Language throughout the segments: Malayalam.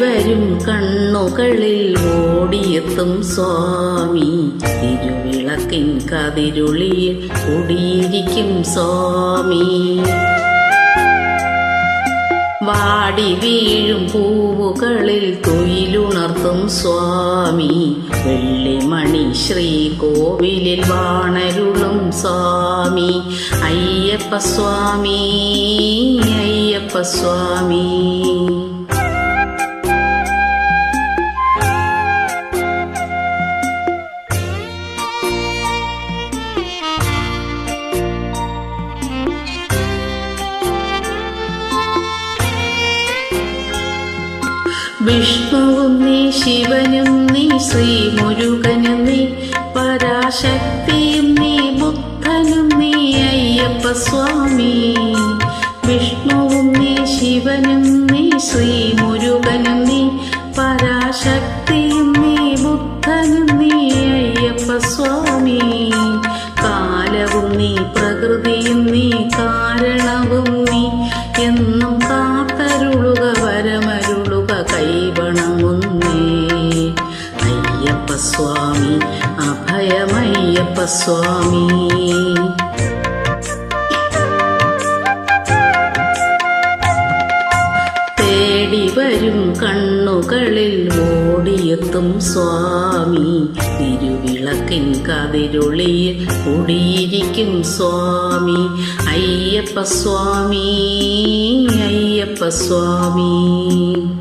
വരും കണ്ണുകളിൽ ഓടിയെത്തും സ്വാമി. തിരുവിളക്കിൻ കതിരുളിയിൽ ഓടിയിരിക്കും സ്വാമി. വാടി വീഴും പൂവുകളിൽ തൊയിലുണർത്തും സ്വാമി. വെള്ളിമണി ശ്രീകോവിലിൽ വാണരുളും സ്വാമി. അയ്യപ്പ സ്വാമി വിഷ്ണുവും നീ ശിവനും നീ ശ്രീ മുരുകനും നീ പരാശക്തിയും നീ ബുദ്ധനും നീ അയ്യപ്പ സ്വാമി. വിഷ്ണുവും നീ ശിവനും നീ ശ്രീ മുരുകനും നീ പരാശക്തിയും നീ ബുദ്ധനും നീ അയ്യപ്പ സ്വാമി. കാലവും നീ പ്രകൃതിയും നീ കാരണവും നീ എന്നും സ്വാമി. അഭയമയ്യപ്പ സ്വാമി. തേടി വരും കണ്ണുകളിൽ ഓടിയെത്തും സ്വാമി. തിരുവിളക്കിൻ കതിരുളിയിൽ ഓടിയിരിക്കും സ്വാമി. അയ്യപ്പ സ്വാമി അയ്യപ്പ സ്വാമി.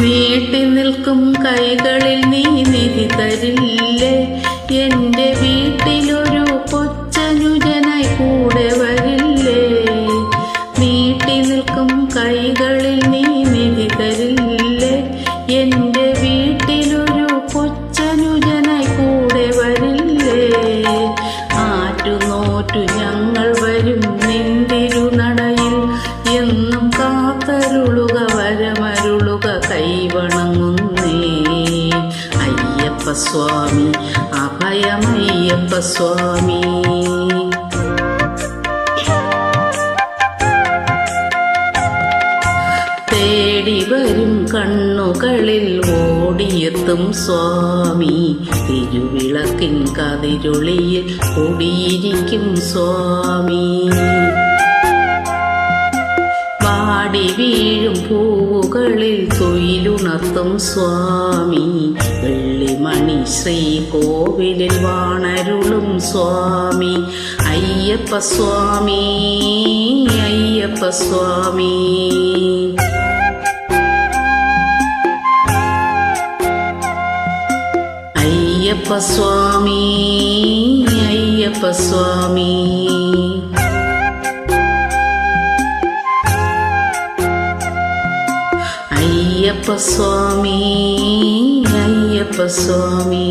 നീട്ടി നിൽക്കും കൈകളിൽ നീ നിധി തരില്ലേ? എന്റെ വീട്ടിലൊരു കൊച്ചനുജനായി കൂടെ വരില്ലേ? നീട്ടി നിൽക്കും കൈകളിൽ നീ നിധി തരില്ലേ? എന്റെ വീട്ടിലൊരു കൊച്ചനുജനായി കൂടെ വരില്ലേ? സ്വാമി. അഭയമയ്യപ്പ സ്വാമി. തേടി വരും കണ്ണുകളിൽ ഓടിയെത്തും സ്വാമി. തിരുവിളക്കിൻ കതിരുളിയിൽ ഓടിയിരിക്കും സ്വാമി. പാടി വീഴും പൂവുകളിൽ തൊയിലുണർത്തും സ്വാമി. വെള്ളിമണി ശ്രീകോവിലിൽ വാണരുളും സ്വാമി. അയ്യപ്പ സ്വാമി അയ്യപ്പ സ്വാമി. അയ്യപ്പ സ്വാമി അയ്യപ്പ സ്വാമി. അയ്യപ്പ സ്വാമി അയ്യപ്പ സ്വാമി